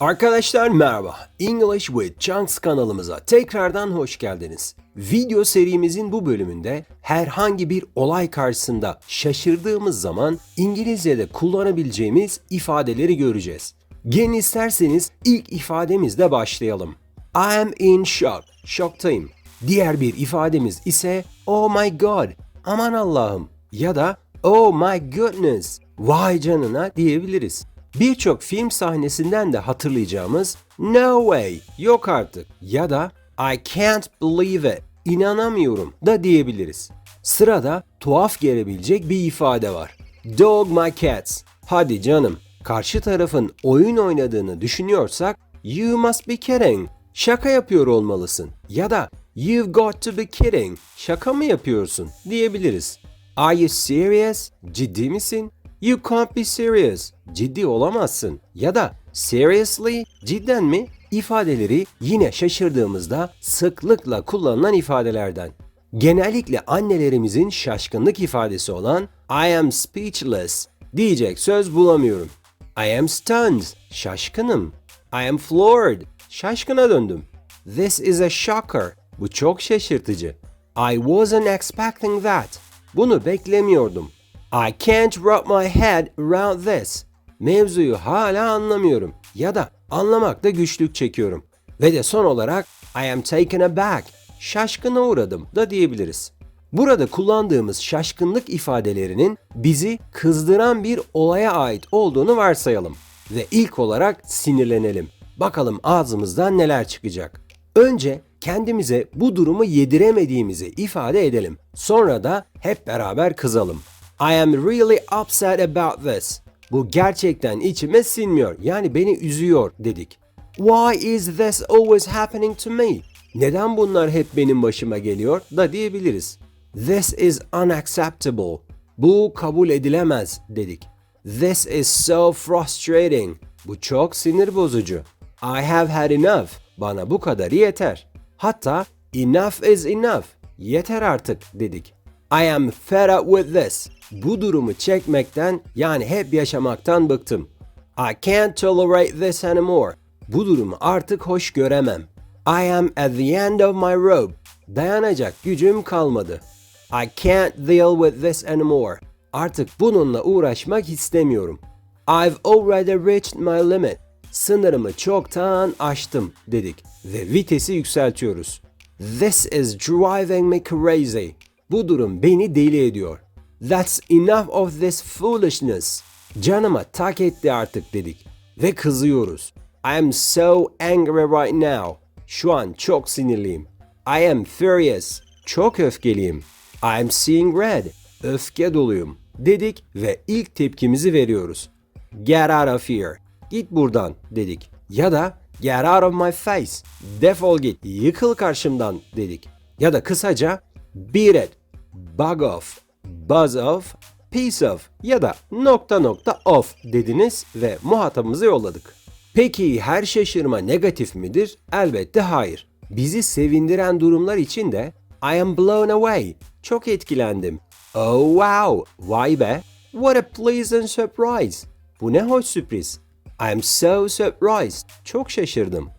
Arkadaşlar merhaba. English with Chunks kanalımıza tekrardan hoş geldiniz. Video serimizin bu bölümünde herhangi bir olay karşısında şaşırdığımız zaman İngilizce'de kullanabileceğimiz ifadeleri göreceğiz. Gelin isterseniz ilk ifademizle başlayalım. I am in shock. Şoktayım. Diğer bir ifademiz ise Oh my god. Aman Allah'ım. Ya da Oh my goodness. Vay canına diyebiliriz. Birçok film sahnesinden de hatırlayacağımız No way, yok artık ya da I can't believe it, inanamıyorum da diyebiliriz. Sırada tuhaf gelebilecek bir ifade var. Dog my cats. Hadi canım, karşı tarafın oyun oynadığını düşünüyorsak You must be kidding. Şaka yapıyor olmalısın. Ya da You've got to be kidding. Şaka mı yapıyorsun diyebiliriz. Are you serious? Ciddi misin? You can't be serious. Ciddi olamazsın. Ya da seriously? Cidden mi? İfadeleri yine şaşırdığımızda sıklıkla kullanılan ifadelerden. Genellikle annelerimizin şaşkınlık ifadesi olan I am speechless diyecek söz bulamıyorum. I am stunned. Şaşkınım. I am floored. Şaşkına döndüm. This is a shocker. Bu çok şaşırtıcı. I wasn't expecting that. Bunu beklemiyordum. I can't wrap my head around this. Mevzuyu hala anlamıyorum ya da anlamakta güçlük çekiyorum. Ve de son olarak I am taken aback. Şaşkına uğradım da diyebiliriz. Burada kullandığımız şaşkınlık ifadelerinin bizi kızdıran bir olaya ait olduğunu varsayalım ve ilk olarak sinirlenelim. Bakalım ağzımızdan neler çıkacak. Önce kendimize bu durumu yediremediğimizi ifade edelim. Sonra da hep beraber kızalım. I am really upset about this. Bu gerçekten içime sinmiyor. Yani beni üzüyor dedik. Why is this always happening to me? Neden bunlar hep benim başıma geliyor da diyebiliriz. This is unacceptable. Bu kabul edilemez dedik. This is so frustrating. Bu çok sinir bozucu. I have had enough. Bana bu kadarı yeter. Hatta enough is enough. Yeter artık dedik. I am fed up with this. Bu durumu çekmekten yani hep yaşamaktan bıktım. I can't tolerate this anymore. Bu durumu artık hoş göremem. I am at the end of my rope. Dayanacak gücüm kalmadı. I can't deal with this anymore. Artık bununla uğraşmak istemiyorum. I've already reached my limit. Sınırımı çoktan aştım dedik ve vitesi yükseltiyoruz. This is driving me crazy. Bu durum beni deli ediyor. That's enough of this foolishness. Canıma tak etti artık dedik ve kızıyoruz. I am so angry right now. Şu an çok sinirliyim. I am furious. Çok öfkeliyim. I am seeing red. Öfke doluyum dedik ve ilk tepkimizi veriyoruz. Get out of here. Git buradan dedik. Ya da get out of my face. Defol git. Yıkıl karşımdan dedik. Ya da kısaca beat it. Bug off. Buzz off. Piece of ya da nokta nokta off dediniz ve muhatabımızı yolladık. Peki her şaşırma negatif midir? Elbette hayır. Bizi sevindiren durumlar için de I am blown away. Çok etkilendim. Oh wow. Vay be. What a pleasant surprise. Bu ne hoş sürpriz. I am so surprised. Çok şaşırdım.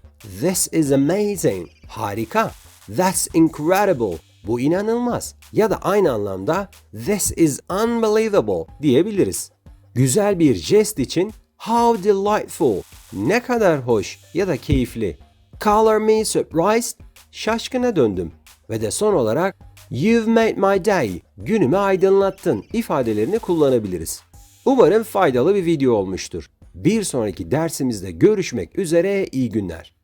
This is amazing. Harika. That's incredible. Bu inanılmaz. Ya da aynı anlamda this is unbelievable diyebiliriz. Güzel bir jest için how delightful. Ne kadar hoş ya da keyifli. Color me surprised. Şaşkına döndüm. Ve de son olarak You've made my day. Günümü aydınlattın ifadelerini kullanabiliriz. Umarım faydalı bir video olmuştur. Bir sonraki dersimizde görüşmek üzere iyi günler.